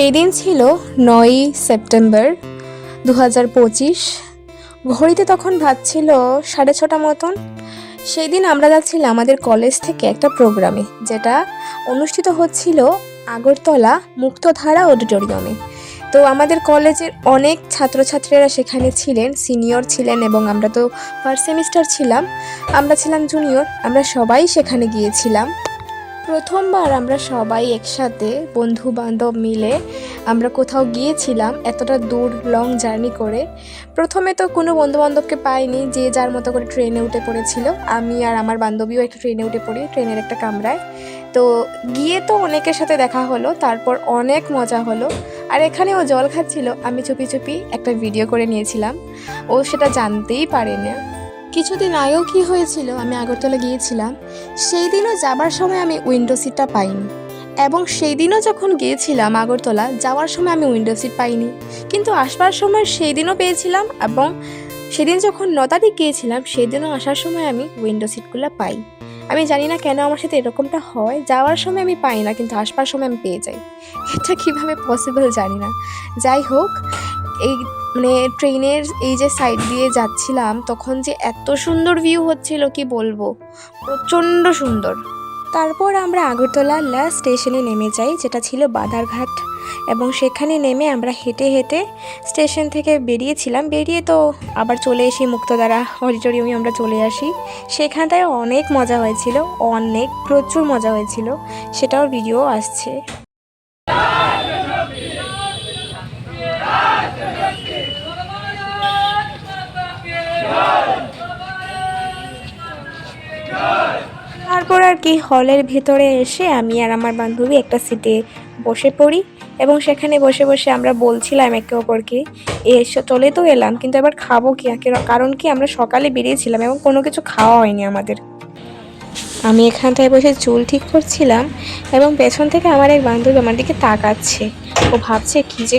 সেই দিন ছিল নয়ই সেপ্টেম্বর দু হাজার পঁচিশ। ঘড়িতে তখন ভাবছিল সাড়ে ছটা মতন। সেই দিন আমরা যাচ্ছিলাম আমাদের কলেজ থেকে একটা প্রোগ্রামে, যেটা অনুষ্ঠিত হচ্ছিল আগরতলা মুক্তধারা অডিটোরিয়ামে। তো আমাদের কলেজের অনেক ছাত্রছাত্রীরা সেখানে ছিলেন, সিনিয়র ছিলেন এবং আমরা তো ফার্স্ট সেমিস্টার ছিলাম। আমরা ছিলাম জুনিয়র, আমরা সবাই সেখানে গিয়েছিলাম। প্রথমবার আমরা সবাই একসাথে বন্ধু বান্ধব মিলে আমরা কোথাও গিয়েছিলাম এতটা দূর লং জার্নি করে। প্রথমে তো কোনো বন্ধু বান্ধবকে পাইনি, যে যার মতো করে ট্রেনে উঠে পড়েছিল। আমি আর আমার বান্ধবীও একটা ট্রেনে উঠে পড়ি ট্রেনের একটা কামরায়। তো গিয়ে তো অনেকের সাথে দেখা হলো, তারপর অনেক মজা হলো। আর এখানে ও জল খাচ্ছিল, আমি চুপি চুপি একটা ভিডিও করে নিয়েছিলাম। ও সেটা জানতেই পারে না কিছুদিন আগেও কি হয়েছিল, আমি আগরতলা গিয়েছিলাম, সেই দিনও যাবার সময় আমি উইন্ডো সিটটা পাইনি। এবং সেই দিনও যখন গিয়েছিলাম আগরতলা, যাওয়ার সময় আমি উইন্ডো সিট পাইনি। কিন্তু আসবার সময় সেই দিনও পেয়েছিলাম এবং সেদিন যখন ন তারিখ গিয়েছিলাম, সেই দিনও আসার সময় আমি উইন্ডো সিটগুলো পাই। আমি জানি না কেন আমার সাথে এরকমটা হয়, যাওয়ার সময় আমি পাই না, কিন্তু আসবার সময় আমি পেয়ে যাই। এটা কীভাবে পসিবল জানি না। যাই হোক, এই মানে ট্রেনের এই যে সাইড দিয়ে যাচ্ছিলাম, তখন যে এত সুন্দর ভিউ হচ্ছিল, কি বলব? প্রচণ্ড সুন্দর। তারপর আমরা আগরতলা লাস্ট স্টেশনে নেমে যাই, যেটা ছিল বাধারঘাট। এবং সেখানে নেমে আমরা হেঁটে হেঁটে স্টেশন থেকে বেরিয়েছিলাম। বেরিয়ে তো আবার চলে এসি মুক্তধারা অডিটোরিয়ামে আমরা চলে আসি। সেখানটায় অনেক মজা হয়েছিল, অনেক, প্রচুর মজা হয়েছিল। সেটাও ভিডিও আসছে। তারপর আর কি, হলের ভেতরে এসে আমি আর আমার বান্ধবী একটা সিটে বসে পড়ি এবং সেখানে বসে বসে আমরা বলছিলাম একে অপরকে, এসে, চলে তো এলাম, কিন্তু এবার খাব কি? কারণ কি আমরা সকালে বেরিয়েছিলাম এবং কোনো কিছু খাওয়া হয়নি আমাদের। আমি এখানটায় বসে চুল ঠিক করছিলাম এবং পেছন থেকে আমার এক বান্ধবী আমার দিকে তাকাচ্ছে। ও ভাবছে, কি যে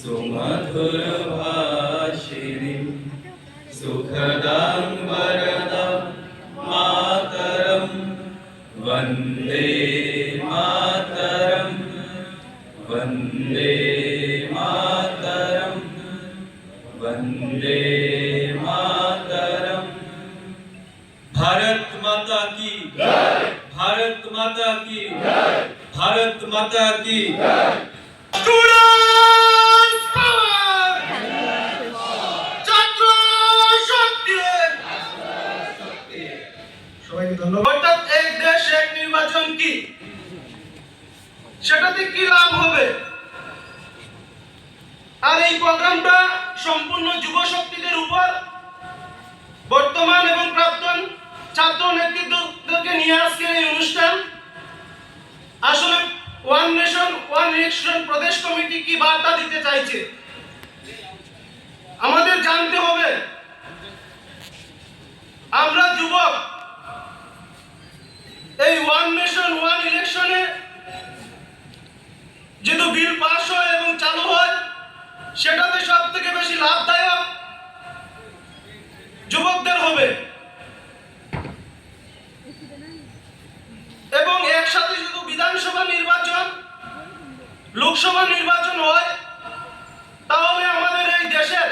सुमधुरभाषिणीं सुखदां অর্থাৎ এক দেশ, এক নির্বাচন কি? সেটাতে কি লাভ হবে? আর এই প্রোগ্রামটা সম্পূর্ণ যুব শক্তিদের উপর বর্তমান এবং প্রাক্তন ছাত্র নেতৃত্বকে নিয়ে আজকের এই অনুষ্ঠান। আসলে ওয়ান নেশন ওয়ান ইলেকশন প্রদেশ কমিটি কি বার্তা দিতে চাইছে? আমাদের জানতে হবে। আমরা যুবক এই ওয়ান নেশন ওয়ান ইলেকশনে যেহেতু বিল পাস হয় এবং চালু হয়, সেটাতে সব থেকে বেশি লাভদায়ক যুবকদের হবে। এবং একসাথে শুধু বিধানসভা নির্বাচন, লোকসভা নির্বাচন হয়, তাহলে আমাদের এই দেশের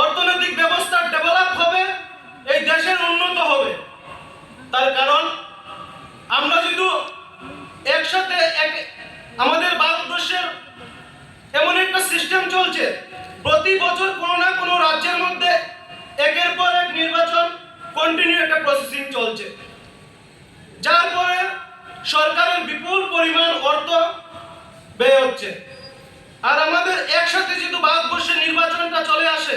অর্থনৈতিক ব্যবস্থা ডেভেলপ হবে, এই দেশের উন্নত হবে। তার কারণ আমরা যদি একসাথে এক আমাদের ভারতবর্ষের এমন একটা সিস্টেম চলছে। প্রতি বছর কোনো না কোনো রাজ্যের মধ্যে একের পর এক নির্বাচন কন্টিনিউ একটা প্রসেসিং চলছে। যার পরে সরকারের বিপুল পরিমাণ অর্থ ব্যয় হচ্ছে। আর আমাদের একসাথে যেহেতু ভারতবর্ষে নির্বাচনটা চলে আসে,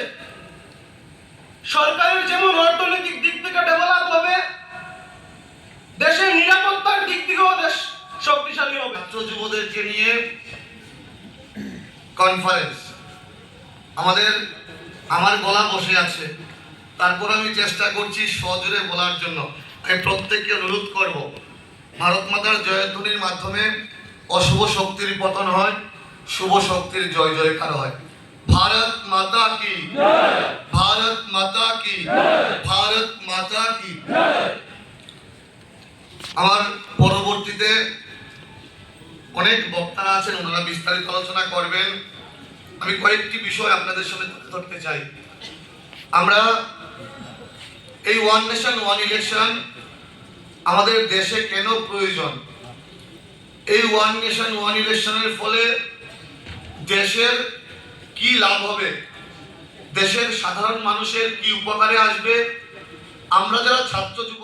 সরকারের যেমন অর্থনৈতিক দিক থেকে ডেভেলপ হবে দেশের নিরাপত্তার দিক থেকেও দেশ শক্তিশালী হবে। ছাত্র যুবদেরকে নিয়ে কনফারেন্স আমাদের আমার গলা বসে আছে। তারপর আমি চেষ্টা করছি সজোরে বলার জন্য। আমি প্রত্যেককে অনুরোধ করব ভারত মাতার জয়ধ্বনির মাধ্যমে অশুভ শক্তির পতন হয় শুভ শক্তির জয় জয়কার হয়। ভারত মাতা কি? ভারত মাতা কি? ভারত মাতা কি? আমার পরবর্তীতে অনেক বক্তারা আছেন, ওনারা বিস্তারিত আলোচনা করবেন। আমি কয়েকটি বিষয় আপনাদের সামনে তুলে ধরতে চাই। আমরা এই ওয়ান নেশন ওয়ান ইলেকশন আমাদের দেশে কেন প্রয়োজন? এই ওয়ান নেশন ওয়ান ইলেকশনের ফলে দেশের কি লাভ হবে? দেশের সাধারণ মানুষের কি উপকারে আসবে? আমরা যারা ছাত্র যুব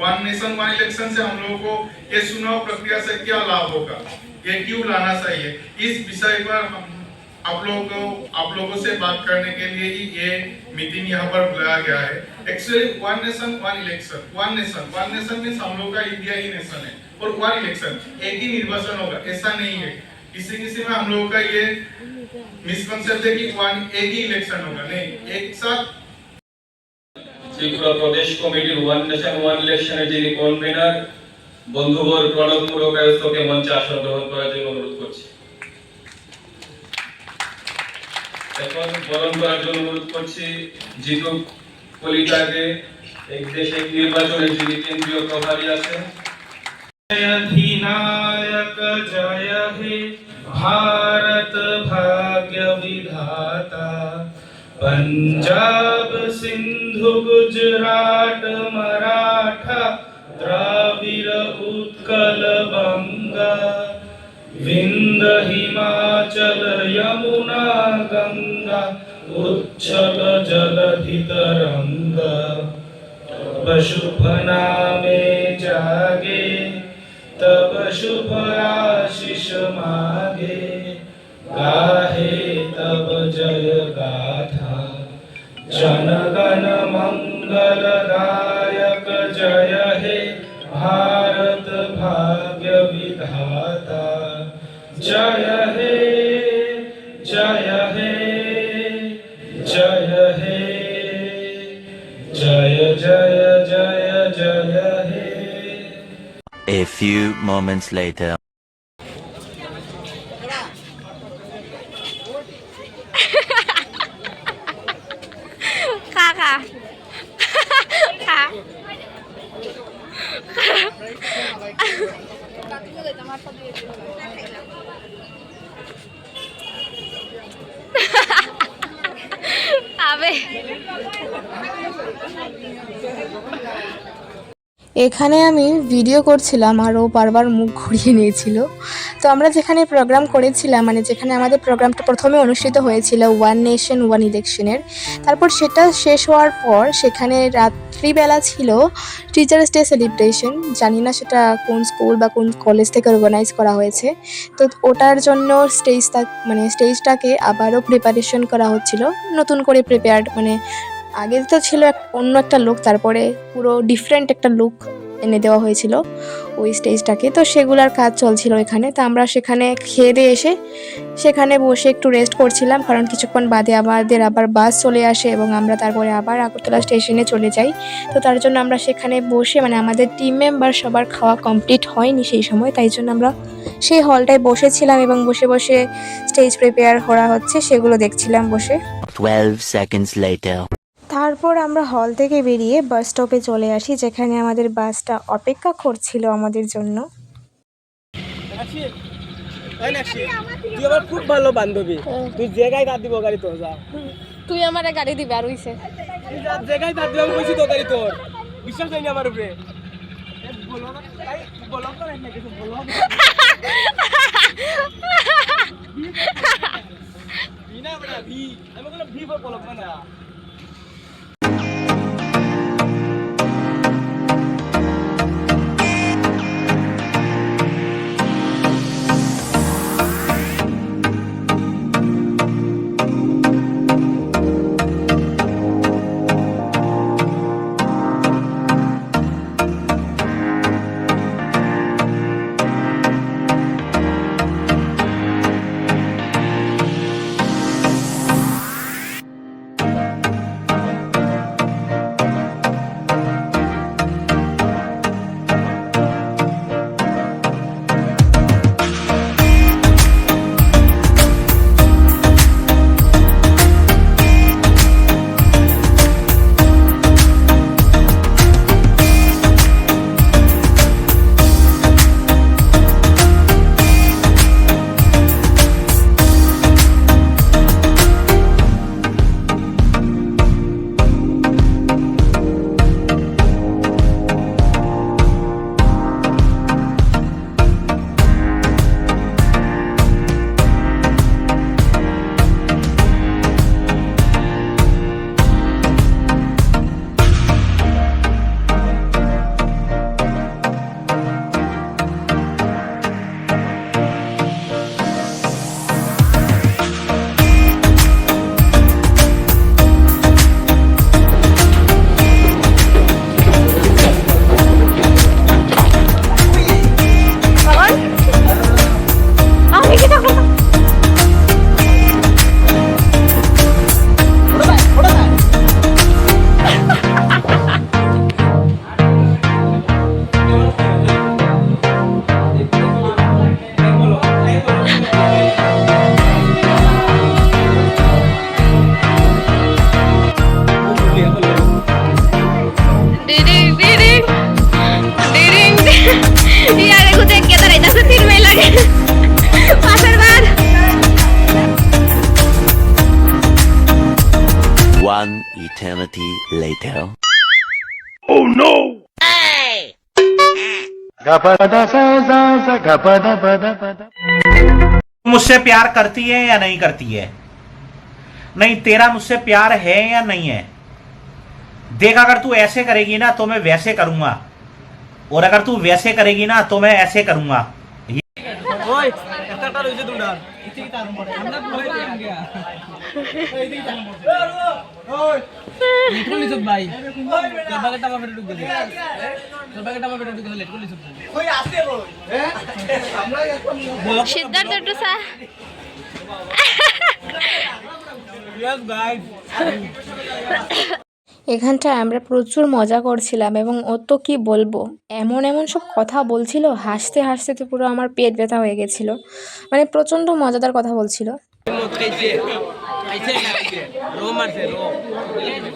वन नेशन वन इलेक्शन से हम लोगों को ये चुनाव प्रक्रिया से क्या लाभ होगा? ये क्यों लाना चाहिए? इस विषय पर हम आप लोगों को, आप लोगों से बात करने के लिए ही ये मीटिंग यहाँ पर बुलाया गया है। Actually one nation one election one nation one nation means हम लोग का इंडिया ही नेशन है। और वन इलेक्शन एक ही निर्वाचन होगा। ऐसा नहीं है। किसी किसी में हम लोगों का ये मिसकंसेप्ट है कि वन एक ही इलेक्शन होगा। नहीं, एक साथ ত্রিপুরা প্রদেশ কমিটির ওয়ান নেশন, ওয়ান ইলেকশনে যিনি কনভেনার বন্ধুবর প্রণব মুরকায়স্তকে মঞ্চে আসন গ্রহণ করার জন্য অনুরোধ করছি। এখন বরণ করার জন্য অনুরোধ করছি জিতু কলিতাকে এক দেশে নির্বাচনে যিনি কেন্দ্রীয় প্রভারী আছেন। অধিনায়ক, জয় হে ভারত पंजाब सिंधु गुजरात मराठा द्राविड़ उत्कल बंगा विंद हिमाचल यमुना गंगा उच्छल जलधि तरंगा शुभ जागे तब शुभ आशीष मागे। गा जनगण मंगल दायक जय हे भारत भाग्य विधाता जय हे जय हे जय हे, जय जय जय जय हे A few moments later. এখানে আমি ভিডিও করছিলাম আর ও বারবার মুখ ঘুরিয়ে নিয়েছিল। তো আমরা যেখানে প্রোগ্রাম করেছিলাম মানে যেখানে আমাদের প্রোগ্রামটা প্রথমে অনুষ্ঠিত হয়েছিল ওয়ান নেশন ওয়ান ইলেকশনের তারপর সেটা শেষ হওয়ার পর সেখানে রাত্রিবেলা ছিল টিচার্স ডে সেলিব্রেশন জানি না সেটা কোন স্কুল বা কোন কলেজ থেকে অর্গানাইজ করা হয়েছে। তো ওটার জন্য স্টেজটা মানে স্টেজটাকে আবারও প্রিপারেশন করা হচ্ছিল। নতুন করে প্রিপেয়ার্ড মানে আগে তো ছিল এক, অন্য একটা লুক তারপরে পুরো ডিফারেন্ট একটা লুক এনে দেওয়া হয়েছিল ওই স্টেজটাকে তো সেগুলার কাজ চলছিল এখানে। তো আমরা সেখানে খেয়ে দিয়ে এসে সেখানে বসে একটু রেস্ট করছিলাম, কারণ কিছুক্ষণ বাদে আমাদের আবার বাস চলে আসে এবং আমরা তারপরে আবার আগরতলা স্টেশনে চলে যাই। তো তার জন্য আমরা সেখানে বসে মানে আমাদের টিম মেম্বার সবার খাওয়া কমপ্লিট হয়নি সেই সময়, তাই জন্য আমরা সেই হলটায় বসেছিলাম এবং বসে বসে স্টেজ প্রিপেয়ার করা হচ্ছে, সেগুলো দেখছিলাম বসে। 12 seconds later. তারপর আমরা হল থেকে বেরিয়ে বাস স্টপে চলে আসি যেখানে আমাদের বাসটা অপেক্ষা করছিল আমাদের জন্য। তুই আমার খুব ভালো বান্ধবী। তুই জায়গায় দাঁত দিব গাড়ি তোর যা। তুই আমার গাড়ি দিবি আর হইছে। জায়গায় দাঁত দিব কইছি তো গাড়ি তোর। বিশ্বাস হয়নি আমার উপরে। বলো না কিছু বলো না বড়া আমি বললাম ভি বলো না। मुझसे प्यार करती है या नहीं करती है? नहीं तेरा मुझसे प्यार है या नहीं है? देख अगर तू ऐसे करेगी ना तो मैं वैसे करूँगा। और अगर तू वैसे करेगी ना तो मैं ऐसे करूँगा। গাইড এখানটায় আমরা প্রচুর মজা করছিলাম এবং ও তো কি বলব, এমন এমন সব কথা বলছিল, হাসতে হাসতে তো পুরো আমার পেট ব্যথা হয়ে গেছিল। মানে প্রচণ্ড মজাদার কথা বলছিল। Ahí se Roma cerró. Bien,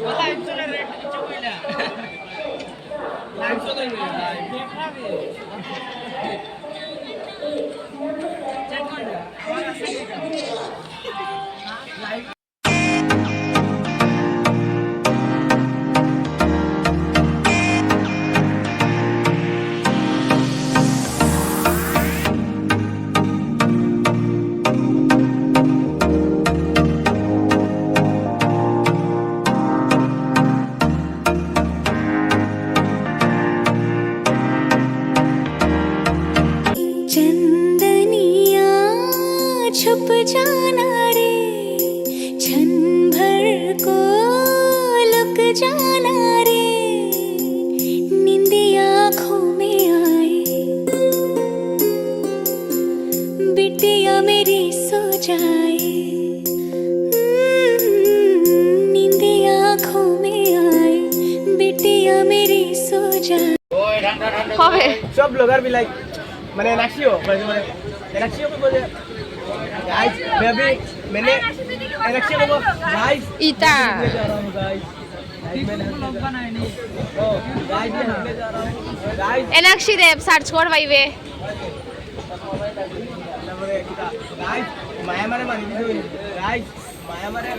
जाना रे। क्षण भर को लुक जाना रे। नींदे आँखों में आए। बिटिया मेरी सो जाए। हम्म, नींदे आँखों में आए। बिटिया मेरी सो जाए। हाँ, सब लोग भी लाइक मैंने नाचियो मैंने नाचियो को बोले। गाइस मैं अभी मैंने एनाक्सियो को गाइस ইটা ले जा रहा हूं गाइस गाइस मैं ले जा रहा हूं गाइस এনাক্ষী দেব সার্চ কর পাইবে गाइस माया मारे मानी दी गाइस माया मारे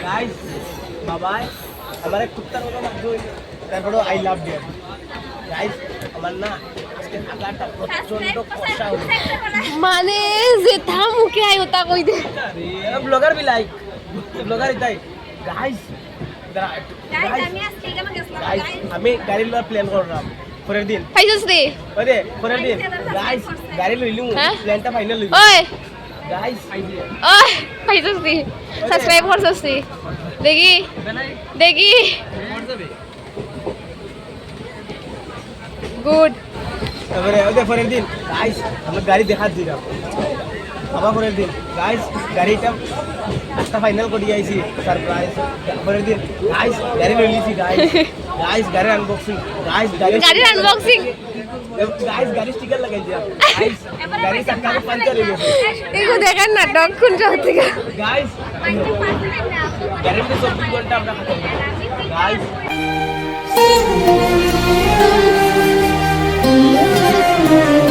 गाइस बाय हमारे कुत्ता को मत दो তারপরে আই লাভ ডিয়ার গাইস আমার না আজকে আগাটা প্রচণ্ড কষা হলো মানে যেটা মুখে আই ওটা কই দে। ব্লগার বি লাইক ব্লগার ইতাই গাইস গাইস আমি গাড়ি লওয়ার প্ল্যান করলাম পরের দিন। পাইছস দে ওই দে পরের দিন। গাইস গাড়ি লইলু? প্ল্যানটা ফাইনাল লইলু ওই গাইস ওই পাইছস দি। সাবস্ক্রাইব করছস দি দেখি দেখি। গুড তারপরে ওই দে পরের দিন। গাইস আমি গাড়ি দেখা দিলাম আবার পরের দিন। গাইস গাড়িটা একটা ফাইনাল করে আইছি। সারপ্রাইজ পরের দিন। গাইস গাড়ি লইলিছি গাইস গাইস গাড়ি আনবক্সিং গাইস গাড়ি গাড়ির আনবক্সিং গাইস গাড়ি স্টিকার লাগাই দিয়া। গাইস গাড়ি চাকা পাঞ্চার হয়ে গেছে। এগো দেখার নাটক কোন জায়গা থেকে গাইস গ্যারেন্টি চব্বিশ ঘণ্টা আমরা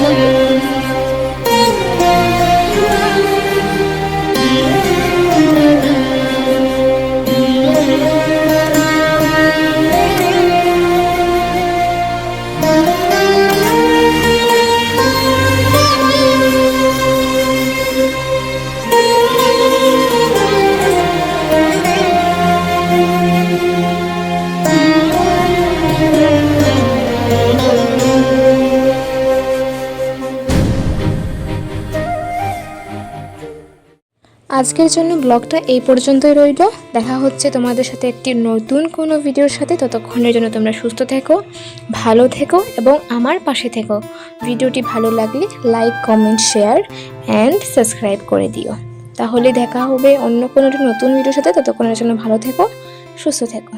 খাতাম গাইস আজকের জন্য ব্লগটা এই পর্যন্তই রইল। দেখা হচ্ছে তোমাদের সাথে একটি নতুন কোনো ভিডিওর সাথে। ততক্ষণের জন্য তোমরা সুস্থ থেকো, ভালো থেকো এবং আমার পাশে থেকো। ভিডিওটি ভালো লাগলে like, comment, share and subscribe করে দিও। তাহলে দেখা হবে অন্য কোনো নতুন ভিডিওর সাথে। ততক্ষণের জন্য ভালো থেকো, সুস্থ থেকো।